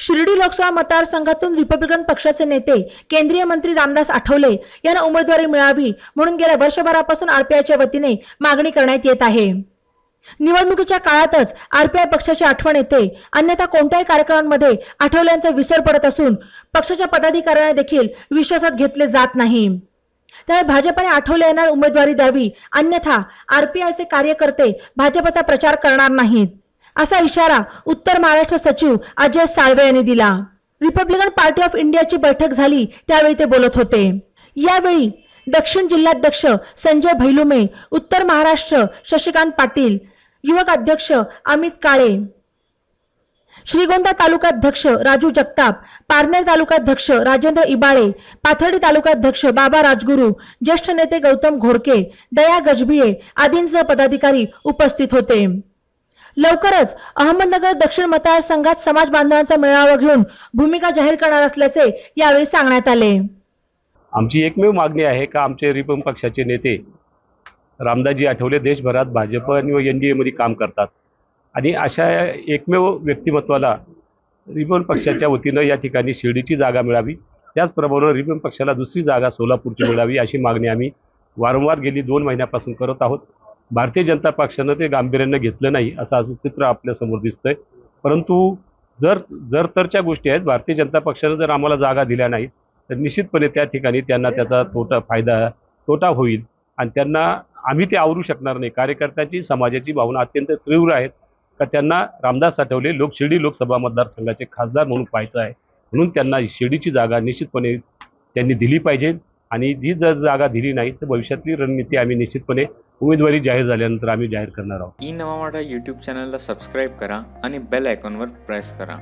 शिर्डी लोकसभा मतदारसंघातून रिपब्लिकन पक्षाचे नेते केंद्रीय मंत्री रामदास आठवले यांना उमेदवारी मिळावी म्हणून गेल्या वर्षभरापासून आरपीआयच्या वतीने मागणी करण्यात येत आहे. निवडणुकीच्या काळातच आरपीआय पक्षाची आठवण येते. अन्यथा कोणत्याही कार्यक्रमांमध्ये आठवल्यांचा विसर पडत असून पक्षाच्या पदाधिकाऱ्यांना देखील विश्वासात घेतले जात नाही. त्यामुळे भाजपने आठवले यांना उमेदवारी द्यावी. अन्यथा आरपीआयचे कार्यकर्ते भाजपचा प्रचार करणार नाहीत. असा इशारा उत्तर महाराष्ट्र सचिव अजय साळवे यांनी दिला. रिपब्लिकन पार्टी ऑफ इंडियाची बैठक झाली त्यावेळी ते बोलत होते. यावेळी दक्षिण जिल्हाध्यक्ष संजय भैलुमे उत्तर महाराष्ट्र शशिकांत पाटील युवक अध्यक्ष अमित काळे श्रीगोंदा तालुकाध्यक्ष राजू जगताप पारनेर तालुकाध्यक्ष राजेंद्र इबाळे पाथर्डी तालुकाध्यक्ष बाबा राजगुरू ज्येष्ठ नेते गौतम घोडके दया गजभिये आदींसह पदाधिकारी उपस्थित होते. लवकरच अहमदनगर दक्षिण मतदारसंघात समाज बांधवांचा मेळावा घेऊन भूमिका जाहीर करणार असल्याचे यावेळी सांगण्यात आले. आमची एकमेव मागणी आहे का आमचे रिपम पक्षाचे नेते रामदासजी आठवले देशभरात भाजप आणि एन डी एमध्ये काम करतात. आणि अशा एकमेव व्यक्तिमत्वाला रिपम पक्षाच्या वतीनं या ठिकाणी शिर्डीची जागा मिळावी. त्याचप्रमाणे रिपम पक्षाला दुसरी जागा सोलापूरची मिळावी अशी मागणी आम्ही वारंवार गेली दोन महिन्यापासून करत आहोत. भारतीय जनता पक्षानं ते गांभीर्यानं घेतलं नाही असं असं चित्र आपल्यासमोर दिसतंय. परंतु जर जर तरच्या गोष्टी आहेत भारतीय जनता पक्षानं जर आम्हाला जागा दिल्या नाहीत तर निश्चितपणे त्या ठिकाणी त्यांना त्याचा तोटा फायदा तोटा होईल. आणि त्यांना आम्ही ते आवरू शकणार नाही. कार्यकर्त्याची समाजाची भावना अत्यंत तीव्र आहेत. का त्यांना रामदास आठवले लोक शिर्डी लोकसभा मतदारसंघाचे खासदार म्हणून पाहायचं आहे. म्हणून त्यांना शिर्डीची जागा निश्चितपणे त्यांनी दिली पाहिजे. आणि जी जर जागा दिली नाही तर भविष्यातली रणनीती आम्ही निश्चितपणे उमेदवारी जाहीर झाल्यानंतर आम्ही जाहीर करणार आहोत. ई नवा मराठा यूट्यूब चॅनलला सबस्क्राईब करा आणि बेल आयकॉनवर प्रेस करा.